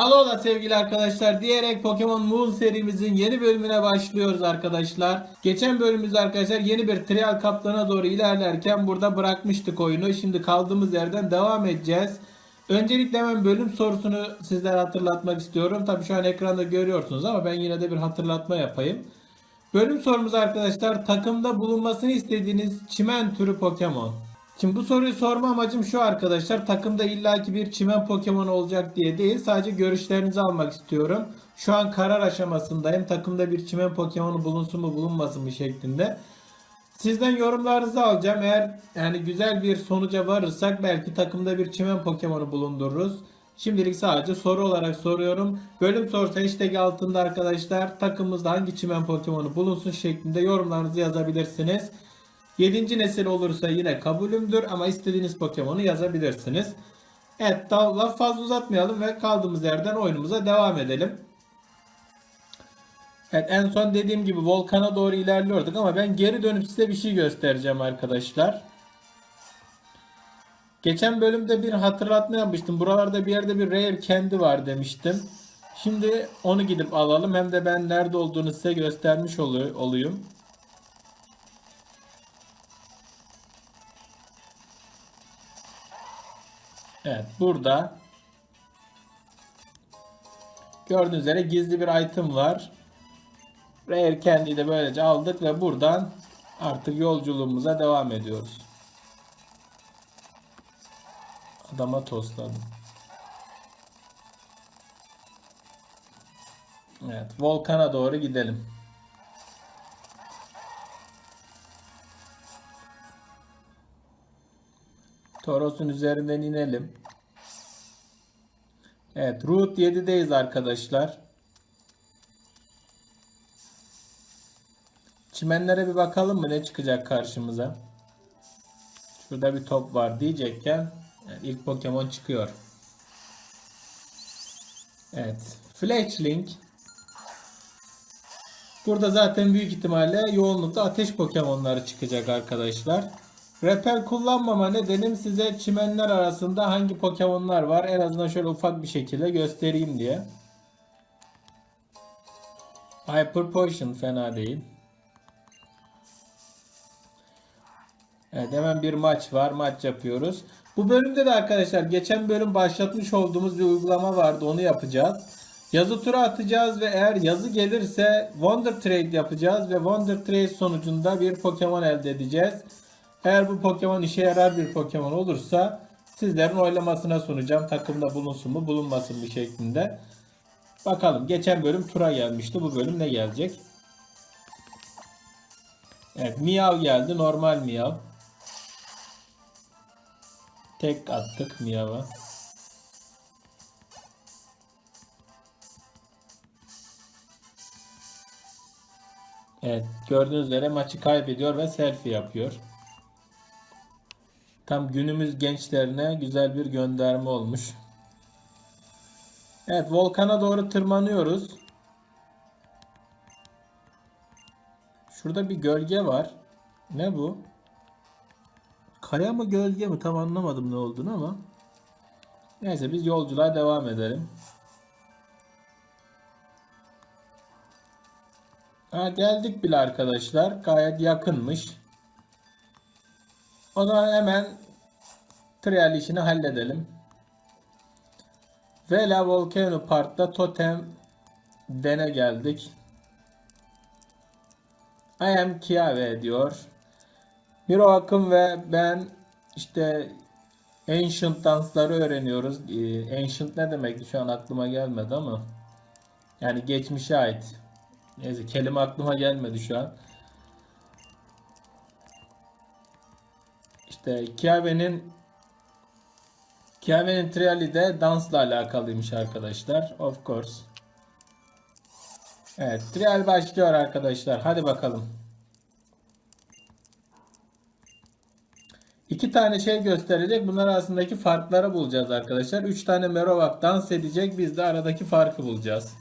Alola sevgili arkadaşlar diyerek Pokemon Moon serimizin yeni bölümüne başlıyoruz arkadaşlar. Geçen bölümümüzde arkadaşlar yeni bir trial kaptana doğru ilerlerken burada bırakmıştık oyunu. Şimdi kaldığımız yerden devam edeceğiz. Öncelikle hemen bölüm sorusunu sizlere hatırlatmak istiyorum. Tabi şu an ekranda görüyorsunuz ama ben yine de bir hatırlatma yapayım. Bölüm sorumuz arkadaşlar takımda bulunmasını istediğiniz çimen türü Pokemon. Şimdi bu soruyu sorma amacım şu arkadaşlar. Takımda illaki bir çimen Pokemon olacak diye değil. Sadece görüşlerinizi almak istiyorum. Şu an karar aşamasındayım. Takımda bir çimen Pokemon'u bulunsun mu bulunmasın mı şeklinde. Sizden yorumlarınızı alacağım. Eğer yani güzel bir sonuca varırsak belki takımda bir çimen Pokemon'u bulundururuz. Şimdilik sadece soru olarak soruyorum. Bölüm sorusu hashtag altında arkadaşlar takımımızda hangi çimen Pokemon'u bulunsun şeklinde yorumlarınızı yazabilirsiniz. 7. nesil olursa yine kabulümdür ama istediğiniz Pokemon'u yazabilirsiniz. Evet daha laf fazla uzatmayalım ve kaldığımız yerden oyunumuza devam edelim. Evet en son dediğim gibi volkana doğru ilerliyorduk ama ben geri dönüp size bir şey göstereceğim arkadaşlar. Geçen bölümde bir hatırlatma yapmıştım. Buralarda bir yerde bir rare kendi var demiştim. Şimdi onu gidip alalım. Hem de ben nerede olduğunu size göstermiş olu- olayım. Evet burada gördüğünüz üzere gizli bir item var. Rare Candy'yi de böylece aldık ve buradan artık yolculuğumuza devam ediyoruz. Adama tosladım. Evet, volkana doğru gidelim. Toros'un üzerinden inelim. Evet, Route 7'deyiz arkadaşlar. Çimenlere bir bakalım mı ne çıkacak karşımıza? Şurada bir top var diyecekken ilk Pokemon çıkıyor. Evet. Fletchling. Burada zaten büyük ihtimalle yoğunlukta ateş Pokemon'ları çıkacak arkadaşlar. Repel kullanmama nedenim size çimenler arasında hangi Pokemon'lar var en azından şöyle ufak bir şekilde göstereyim diye. Hyper Potion fena değil. Evet hemen bir maç var. Maç yapıyoruz. Bu bölümde de arkadaşlar geçen bölüm başlatmış olduğumuz bir uygulama vardı. Onu yapacağız. Yazı tura atacağız ve eğer yazı gelirse Wonder Trade yapacağız ve Wonder Trade sonucunda bir Pokemon elde edeceğiz. Eğer bu Pokemon işe yarar bir Pokemon olursa sizlerin oylamasına sunacağım. Takımda bulunsun mu bulunmasın mı şeklinde. Bakalım geçen bölüm tura gelmişti. Bu bölüm ne gelecek? Evet Miyav geldi. Normal Miyav. Tek attık Miyav'a. Evet gördüğünüz üzere maçı kaybediyor ve selfie yapıyor. Tam günümüz gençlerine güzel bir gönderme olmuş. Evet volkana doğru tırmanıyoruz. Şurada bir gölge var. Ne bu? Kaya mı gölge mi tam anlamadım ne olduğunu ama. Neyse biz yolculuğa devam edelim. Ha, geldik bile arkadaşlar. Gayet yakınmış. O zaman hemen trial işini halledelim. Vela Volcano Park'ta totem dene geldik. I am Kiave diyor. Miro Akın ve ben işte Ancient dansları öğreniyoruz. Ee, Ancient ne demekti şu an aklıma gelmedi ama. Yani geçmişe ait. Neyse kelime aklıma gelmedi şu an. İşte Kiave'nin Kiave'nin triali de dansla alakalıymış arkadaşlar. Of course. Evet, trial başlıyor arkadaşlar. Hadi bakalım. İki tane şey gösterecek. Bunlar arasındaki farkları bulacağız arkadaşlar. Üç tane Merovak dans edecek. Biz de aradaki farkı bulacağız.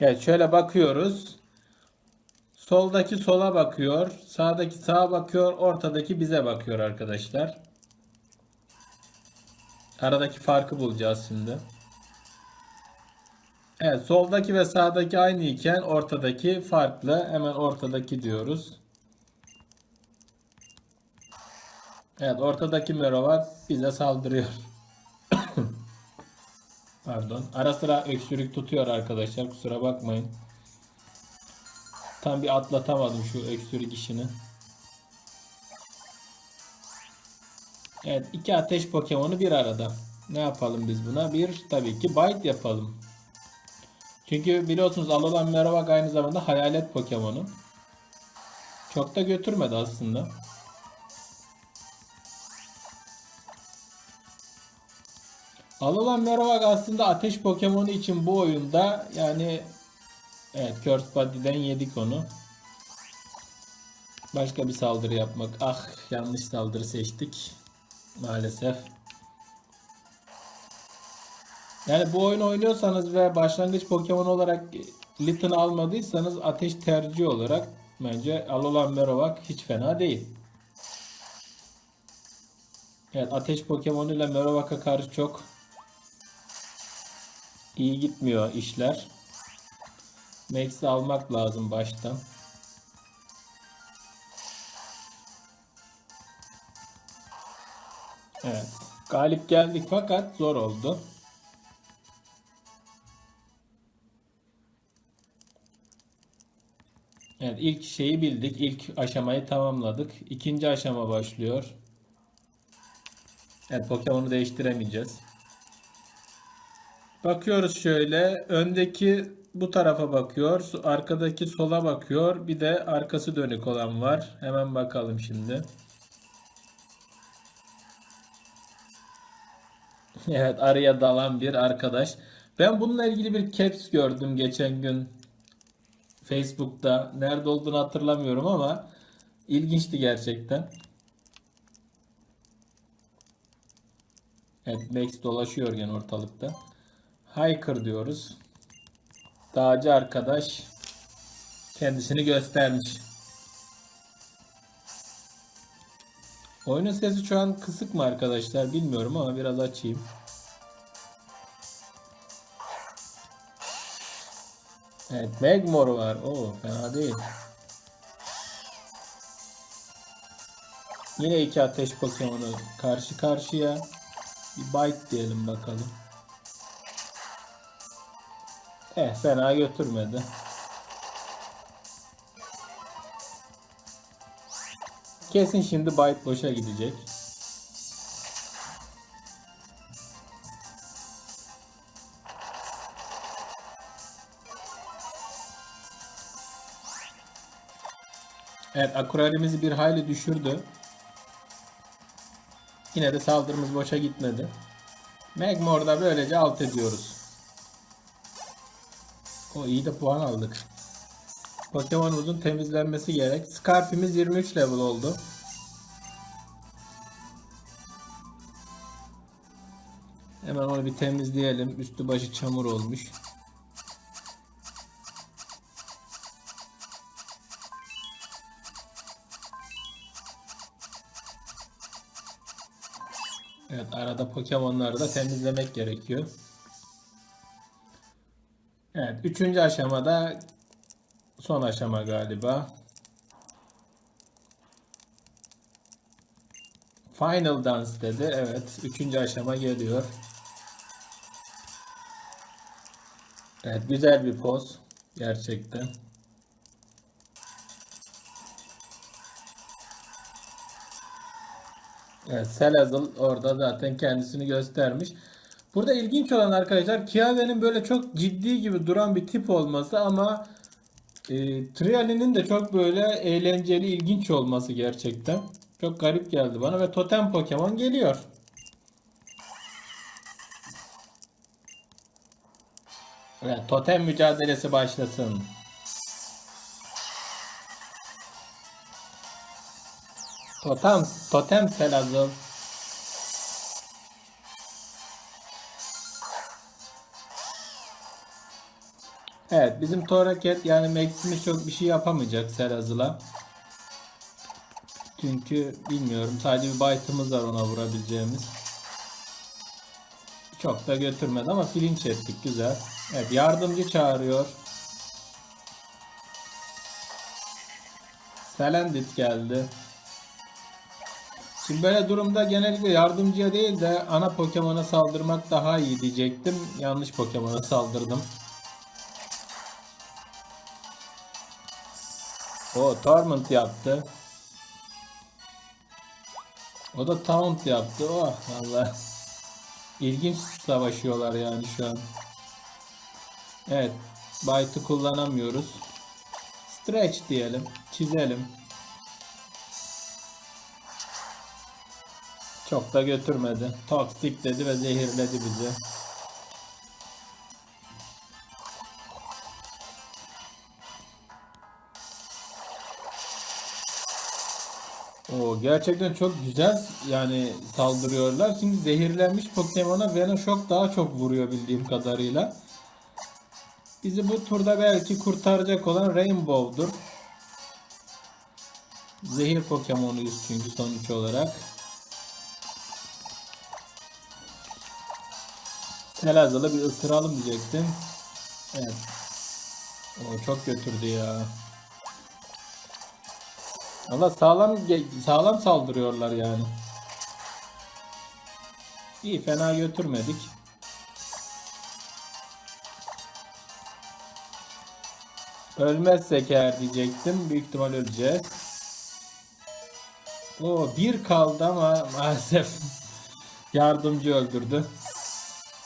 Evet şöyle bakıyoruz. Soldaki sola bakıyor. Sağdaki sağa bakıyor. Ortadaki bize bakıyor arkadaşlar. Aradaki farkı bulacağız şimdi. Evet soldaki ve sağdaki aynı iken ortadaki farklı. Hemen ortadaki diyoruz. Evet ortadaki Merova bize saldırıyor. Pardon. Ara sıra öksürük tutuyor arkadaşlar. Kusura bakmayın. Tam bir atlatamadım şu öksürük işini. Evet iki ateş Pokemon'u bir arada. Ne yapalım biz buna? Bir tabii ki Bite yapalım. Çünkü biliyorsunuz Alolan Marowak aynı zamanda hayalet Pokemon'u. Çok da götürmedi aslında. Alolan Marowak aslında ateş Pokemon'u için bu oyunda yani evet Curse Body'den yedik onu. Başka bir saldırı yapmak. Ah yanlış saldırı seçtik. Maalesef. Yani bu oyunu oynuyorsanız ve başlangıç Pokemon olarak Litten almadıysanız ateş tercih olarak bence Alolan Marowak hiç fena değil. Evet ateş Pokemon ile Marowak'a karşı çok iyi gitmiyor işler. Max'i almak lazım baştan. Evet. Galip geldik fakat zor oldu. Evet ilk şeyi bildik. İlk aşamayı tamamladık. İkinci aşama başlıyor. Evet Pokemon'u değiştiremeyeceğiz. Bakıyoruz şöyle. Öndeki bu tarafa bakıyor. Arkadaki sola bakıyor. Bir de arkası dönük olan var. Hemen bakalım şimdi. Evet araya dalan bir arkadaş. Ben bununla ilgili bir caps gördüm geçen gün Facebook'ta. Nerede olduğunu hatırlamıyorum ama ilginçti gerçekten. Evet Max dolaşıyor gene ortalıkta. Hiker diyoruz. Dağcı arkadaş kendisini göstermiş. Oyunun sesi şu an kısık mı arkadaşlar bilmiyorum ama biraz açayım. Evet Magmor var. Oo fena değil. Yine iki ateş Pokemon'u karşı karşıya. Bir bite diyelim bakalım. Eh fena götürmedi. Kesin şimdi bite boşa gidecek. Evet akuralimizi bir hayli düşürdü. Yine de saldırımız boşa gitmedi. Magmor'da böylece alt ediyoruz. O iyi de puan aldık. Pokemon'umuzun temizlenmesi gerek. Scarf'imiz 23 level oldu. Hemen onu bir temizleyelim. Üstü başı çamur olmuş. Evet arada Pokemon'ları da temizlemek gerekiyor. Evet üçüncü aşamada son aşama galiba. Final Dance dedi. Evet üçüncü aşama geliyor. Evet güzel bir poz. Gerçekten. Evet, Selazıl orada zaten kendisini göstermiş. Burada ilginç olan arkadaşlar Kiawe'nin böyle çok ciddi gibi duran bir tip olması ama e, Trial'inin de çok böyle eğlenceli, ilginç olması gerçekten. Çok garip geldi bana ve Totem Pokemon geliyor. Evet, totem mücadelesi başlasın. Totem, totem Selazıl. Evet bizim Toraket yani Max'imiz çok bir şey yapamayacak Selazıl'a. Çünkü bilmiyorum sadece bir bite'ımız var ona vurabileceğimiz. Çok da götürmedi ama filinç ettik güzel. Evet yardımcı çağırıyor. Selendit geldi. Şimdi böyle durumda genellikle yardımcıya değil de ana Pokemon'a saldırmak daha iyi diyecektim. Yanlış Pokemon'a saldırdım. O Torment yaptı. O da Taunt yaptı. Oh Allah. İlginç savaşıyorlar yani şu an. Evet. Bite'ı kullanamıyoruz. Stretch diyelim. Çizelim. Çok da götürmedi. Toksik dedi ve zehirledi bizi. O gerçekten çok güzel yani saldırıyorlar. Çünkü zehirlenmiş Pokemon'a Venoshock daha çok vuruyor bildiğim kadarıyla. Bizi bu turda belki kurtaracak olan Rainbow'dur. Zehir Pokemon'uyuz çünkü sonuç olarak. Selazal'ı bir ısıralım diyecektim. Evet. O çok götürdü ya. Valla sağlam sağlam saldırıyorlar yani. İyi fena götürmedik. Ölmezsek eğer diyecektim. Büyük ihtimal öleceğiz. O bir kaldı ama maalesef yardımcı öldürdü.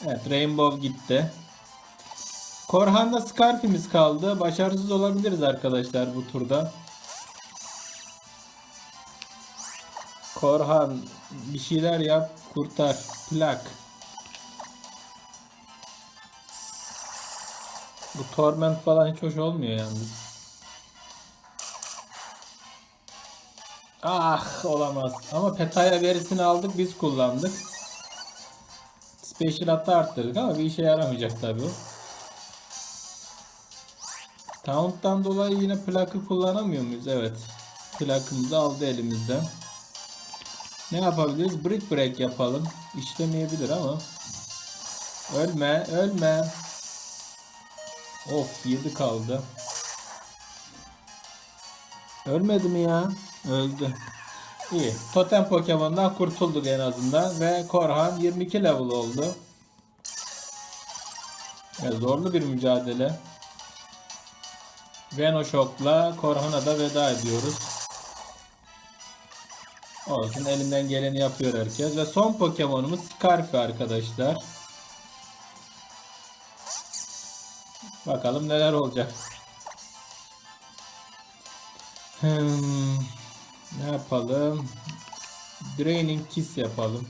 Evet Rainbow gitti. Korhan'da Scarf'imiz kaldı. Başarısız olabiliriz arkadaşlar bu turda. Korhan bir şeyler yap kurtar. Plak. Bu torment falan hiç hoş olmuyor yalnız. Ah olamaz. Ama Petaya verisini aldık biz kullandık. Special hatta arttırdık ama bir işe yaramayacak tabi o. Taunt'tan dolayı yine plakı kullanamıyor muyuz? Evet. Plakımızı aldı elimizden. Ne yapabiliriz? Brick break yapalım. İşlemeyebilir ama. Ölme, ölme. Of 7 kaldı. Ölmedi mi ya? Öldü. İyi. Totem Pokemon'dan kurtulduk en azından ve Korhan 22 level oldu. Ya zorlu bir mücadele. Venoshock'la Korhan'a da veda ediyoruz. Olsun elinden geleni yapıyor herkes. Ve son Pokemon'umuz Scarfy arkadaşlar. Bakalım neler olacak. Hmm, ne yapalım? Draining Kiss yapalım.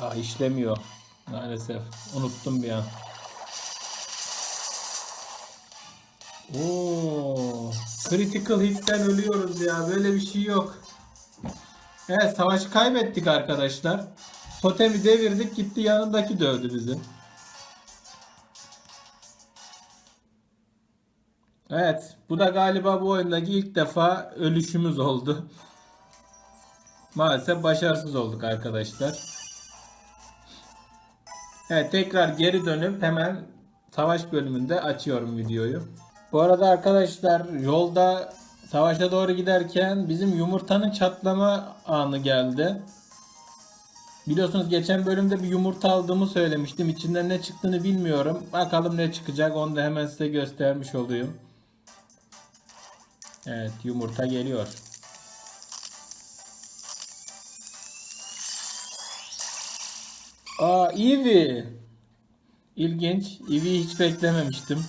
Aa işlemiyor. Maalesef. Unuttum bir an. Oo, critical hit'ten ölüyoruz ya. Böyle bir şey yok. Evet savaşı kaybettik arkadaşlar. Totemi devirdik gitti yanındaki dövdü bizi. Evet bu da galiba bu oyundaki ilk defa ölüşümüz oldu. Maalesef başarısız olduk arkadaşlar. Evet tekrar geri dönüp hemen savaş bölümünde açıyorum videoyu. Bu arada arkadaşlar yolda savaşa doğru giderken bizim yumurtanın çatlama anı geldi. Biliyorsunuz geçen bölümde bir yumurta aldığımı söylemiştim. İçinden ne çıktığını bilmiyorum. Bakalım ne çıkacak onu da hemen size göstermiş olayım. Evet yumurta geliyor. Aa Eevee. İlginç. Eevee'yi hiç beklememiştim.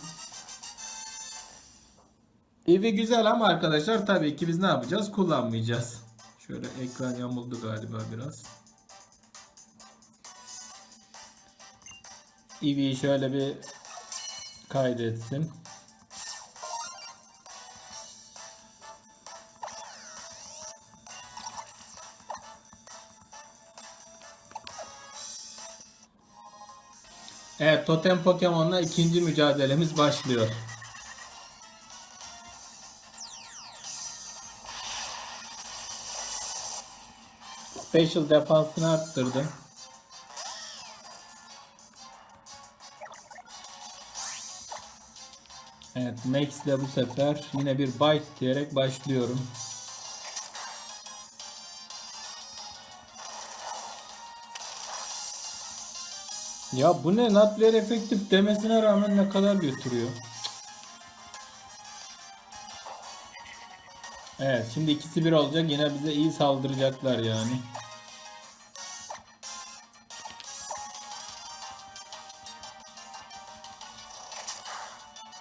Eevee güzel ama arkadaşlar tabii ki biz ne yapacağız? Kullanmayacağız. Şöyle ekran yamuldu galiba biraz. Eevee'yi şöyle bir kaydetsin. Evet, Totem Pokemon'la ikinci mücadelemiz başlıyor. Special defansını arttırdı. Evet Max ile bu sefer yine bir bite diyerek başlıyorum. Ya bu ne not very efektif demesine rağmen ne kadar götürüyor. Evet şimdi ikisi bir olacak yine bize iyi saldıracaklar yani.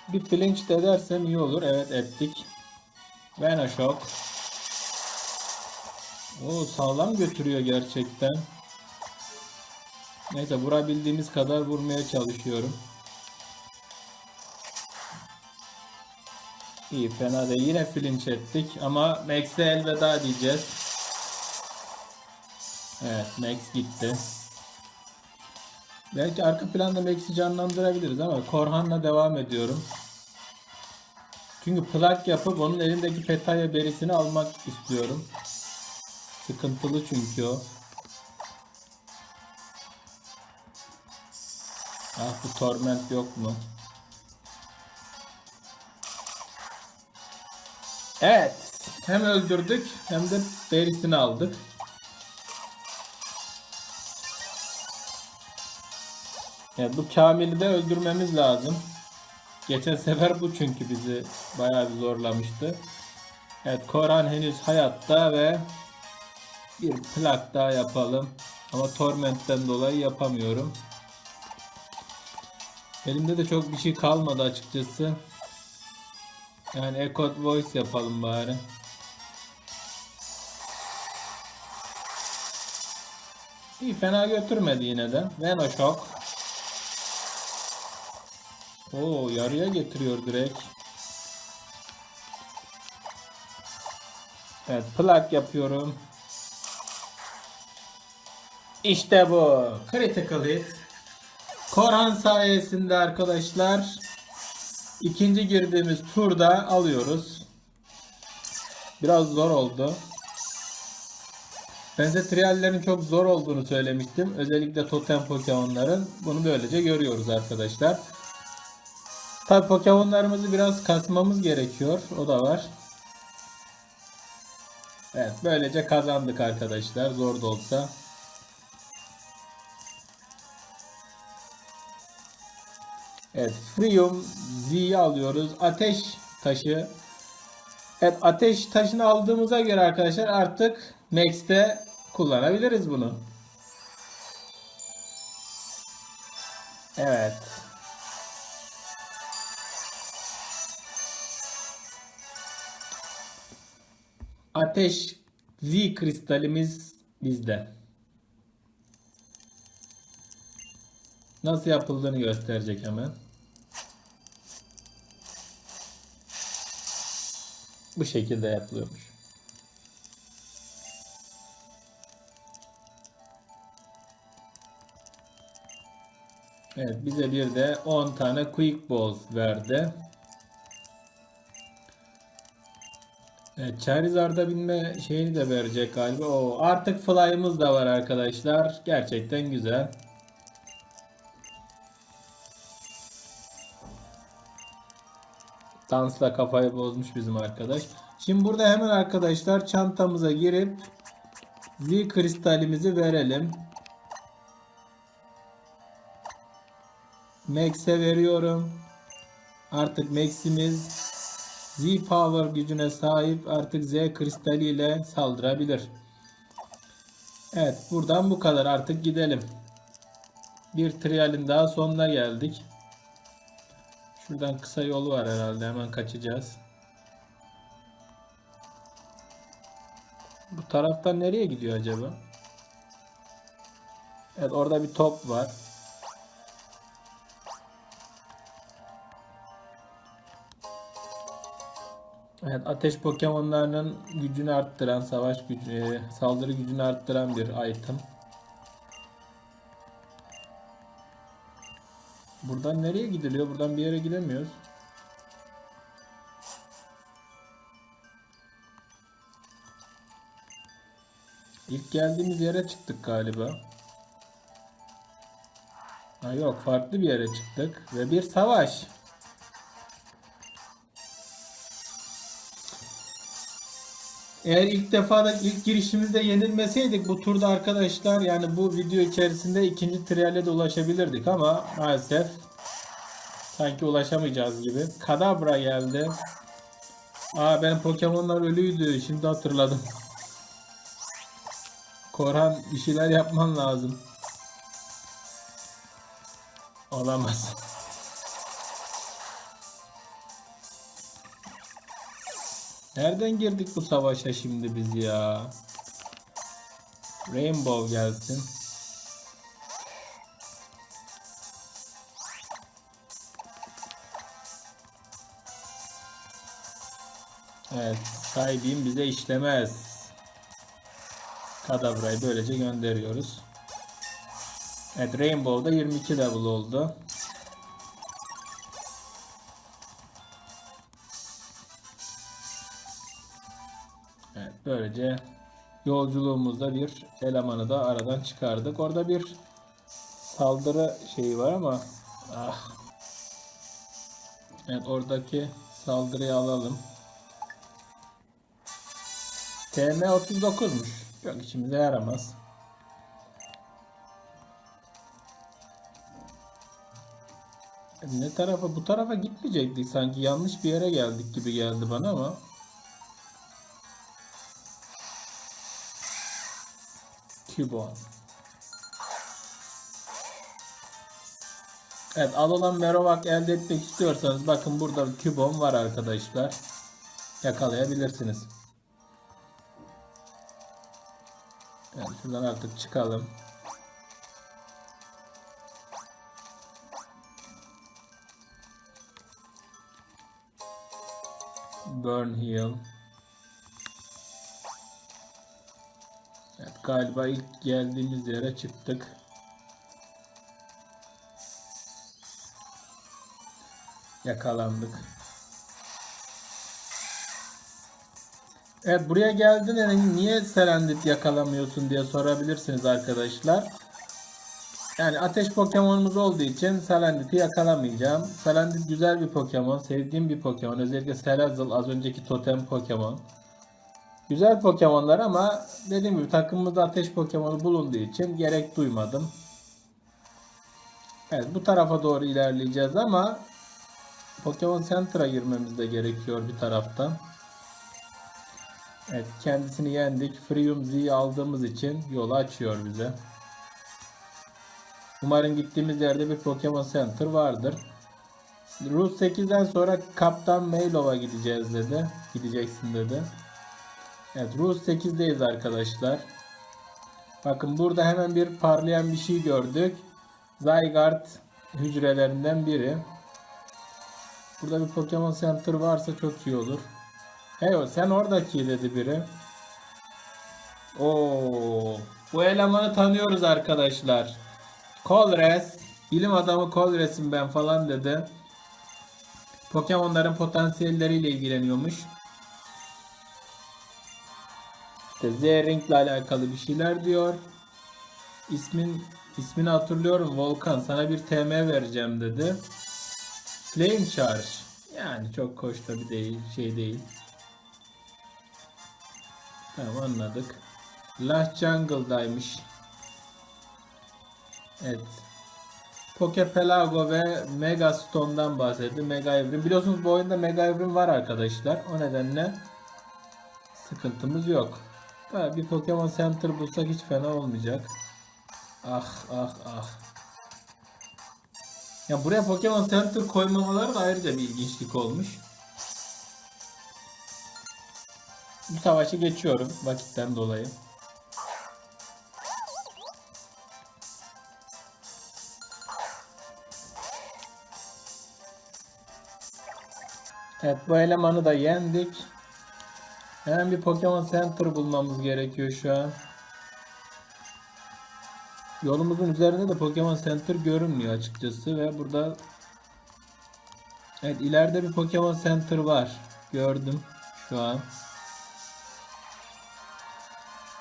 Bir flinch de edersem iyi olur. Evet ettik. Vena Shock. O sağlam götürüyor gerçekten. Neyse vurabildiğimiz kadar vurmaya çalışıyorum. İyi fena değil. Yine flinch ettik ama Max'e elveda diyeceğiz. Evet Max gitti. Belki arka planda Max'i canlandırabiliriz ama Korhan'la devam ediyorum. Çünkü plak yapıp onun elindeki Petaya berisini almak istiyorum. Sıkıntılı çünkü o. Ah bu torment yok mu? Evet. Hem öldürdük hem de berisini aldık. Evet, bu Kamil'i de öldürmemiz lazım. Geçen sefer bu çünkü bizi bayağı bir zorlamıştı. Evet Koran henüz hayatta ve bir plak daha yapalım. Ama Torment'ten dolayı yapamıyorum. Elimde de çok bir şey kalmadı açıkçası. Yani Echoed Voice yapalım bari. İyi fena götürmedi yine de. Venoshock. Oo yarıya getiriyor direkt. Evet plak yapıyorum. İşte bu. Critical hit. Korhan sayesinde arkadaşlar ikinci girdiğimiz turda alıyoruz. Biraz zor oldu. Ben size triallerin çok zor olduğunu söylemiştim. Özellikle totem Pokemon'ların. Bunu böylece görüyoruz arkadaşlar. Tabi Pokemon'larımızı biraz kasmamız gerekiyor. O da var. Evet böylece kazandık arkadaşlar. Zor da olsa. Evet Freeum Z'yi alıyoruz. Ateş taşı. Evet ateş taşını aldığımıza göre arkadaşlar artık Max'te kullanabiliriz bunu. Evet. Ateş Z kristalimiz bizde. Nasıl yapıldığını gösterecek hemen. Bu şekilde yapılıyormuş. Evet bize bir de 10 tane quick balls verdi. Evet, Charizard'a binme şeyini de verecek galiba. O artık fly'ımız da var arkadaşlar. Gerçekten güzel. Dansla kafayı bozmuş bizim arkadaş. Şimdi burada hemen arkadaşlar çantamıza girip Z kristalimizi verelim. Max'e veriyorum. Artık Max'imiz Z Power gücüne sahip artık Z kristali ile saldırabilir. Evet buradan bu kadar artık gidelim. Bir trialin daha sonuna geldik. Şuradan kısa yolu var herhalde hemen kaçacağız. Bu taraftan nereye gidiyor acaba? Evet orada bir top var. Evet ateş Pokemon'larının gücünü arttıran, savaş gücü, saldırı gücünü arttıran bir item. Buradan nereye gidiliyor? Buradan bir yere gidemiyoruz. İlk geldiğimiz yere çıktık galiba. Ha yok farklı bir yere çıktık ve bir savaş. Eğer ilk defa da ilk girişimizde yenilmeseydik bu turda arkadaşlar yani bu video içerisinde ikinci triale de ulaşabilirdik ama maalesef sanki ulaşamayacağız gibi. Kadabra geldi. Aa benim Pokemon'lar ölüydü. Şimdi hatırladım. Korhan bir şeyler yapman lazım. Olamaz. Nereden girdik bu savaşa şimdi biz ya? Rainbow gelsin. Evet, sahibim bize işlemez. Kadavra'yı böylece gönderiyoruz. Evet, Rainbow'da 22 level oldu. Evet, böylece yolculuğumuzda bir elemanı da aradan çıkardık. Orada bir saldırı şeyi var ama ah. Evet, oradaki saldırıyı alalım. TM 39'muş. Yok içimize yaramaz. Ne tarafa? Bu tarafa gitmeyecektik sanki. Yanlış bir yere geldik gibi geldi bana ama. Cubon. Evet Alolan Merovak elde etmek istiyorsanız bakın burada bir Cubon var arkadaşlar. Yakalayabilirsiniz. Evet şuradan artık çıkalım. Burn Hill. Galiba ilk geldiğimiz yere çıktık. Yakalandık. Evet buraya geldin yani niye Serendip yakalamıyorsun diye sorabilirsiniz arkadaşlar. Yani ateş Pokemon'umuz olduğu için Salandit'i yakalamayacağım. Salandit güzel bir Pokemon. Sevdiğim bir Pokemon. Özellikle Salazzle az önceki totem Pokemon. Güzel Pokemon'lar ama dediğim gibi takımımızda ateş Pokemon'u bulunduğu için gerek duymadım. Evet bu tarafa doğru ilerleyeceğiz ama Pokemon Center'a girmemiz de gerekiyor bir taraftan. Evet kendisini yendik. Freeum Z'yi aldığımız için yolu açıyor bize. Umarım gittiğimiz yerde bir Pokemon Center vardır. Route 8'den sonra Kaptan Mailow'a gideceğiz dedi. Gideceksin dedi. Evet Route 8'deyiz arkadaşlar. Bakın burada hemen bir parlayan bir şey gördük. Zygarde hücrelerinden biri. Burada bir Pokemon Center varsa çok iyi olur. Hey sen oradaki dedi biri. Oo, bu elemanı tanıyoruz arkadaşlar. Colress, bilim adamı Colress'im ben falan dedi. Pokemon'ların potansiyelleriyle ilgileniyormuş. İşte Z-Ring ile alakalı bir şeyler diyor. İsmin ismini hatırlıyorum Volkan sana bir TM vereceğim dedi. Flame Charge. Yani çok hoş tabi değil, şey değil. Tamam anladık. Last Jungle'daymış. Evet. Pokepelago ve Mega Stone'dan bahsetti. Mega Evrim. Biliyorsunuz bu oyunda Mega Evrim var arkadaşlar. O nedenle sıkıntımız yok. Tabii bir Pokemon Center bulsak hiç fena olmayacak. Ah ah ah. Ya buraya Pokemon Center koymamaları da ayrıca bir ilginçlik olmuş. Bu savaşı geçiyorum vakitten dolayı. Evet bu elemanı da yendik. Hemen bir Pokemon Center bulmamız gerekiyor şu an. Yolumuzun üzerinde de Pokemon Center görünmüyor açıkçası ve burada Evet ileride bir Pokemon Center var. Gördüm şu an.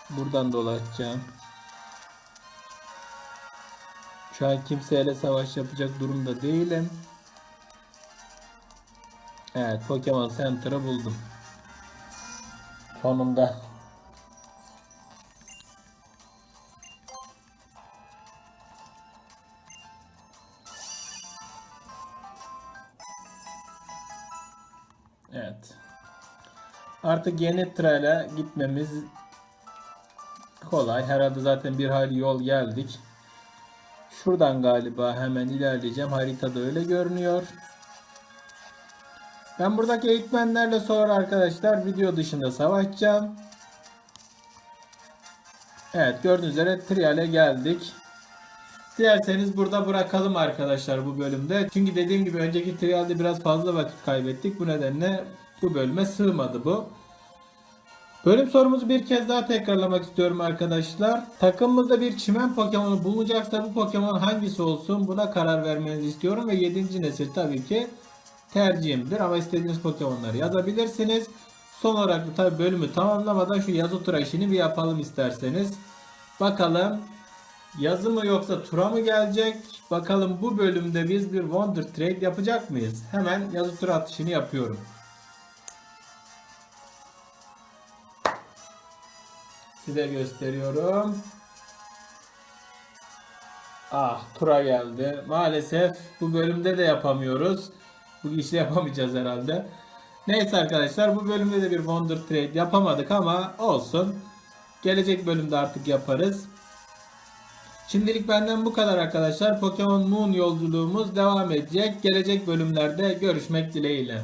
Buradan dolaşacağım. Şu an kimseyle savaş yapacak durumda değilim. Evet Pokemon Center'ı buldum. Sonunda. Evet. Artık yeni trale gitmemiz kolay. Herhalde zaten bir hayli yol geldik. Şuradan galiba hemen ilerleyeceğim. Haritada öyle görünüyor. Ben buradaki eğitmenlerle sonra arkadaşlar video dışında savaşacağım. Evet gördüğünüz üzere triale geldik. Dilerseniz burada bırakalım arkadaşlar bu bölümde. Çünkü dediğim gibi önceki trialde biraz fazla vakit kaybettik. Bu nedenle bu bölüme sığmadı bu. Bölüm sorumuzu bir kez daha tekrarlamak istiyorum arkadaşlar. Takımımızda bir çimen Pokemon'u bulunacaksa bu Pokemon hangisi olsun buna karar vermenizi istiyorum. Ve 7. nesil tabii ki tercihimdir. Ama istediğiniz Pokemon'ları yazabilirsiniz. Son olarak da tabii bölümü tamamlamadan şu yazı tura işini bir yapalım isterseniz. Bakalım yazı mı yoksa tura mı gelecek? Bakalım bu bölümde biz bir Wonder Trade yapacak mıyız? Hemen yazı tura atışını yapıyorum. Size gösteriyorum. Ah tura geldi. Maalesef bu bölümde de yapamıyoruz. Bu işi yapamayacağız herhalde. Neyse arkadaşlar bu bölümde de bir Wonder Trade yapamadık ama olsun. Gelecek bölümde artık yaparız. Şimdilik benden bu kadar arkadaşlar. Pokemon Moon yolculuğumuz devam edecek. Gelecek bölümlerde görüşmek dileğiyle.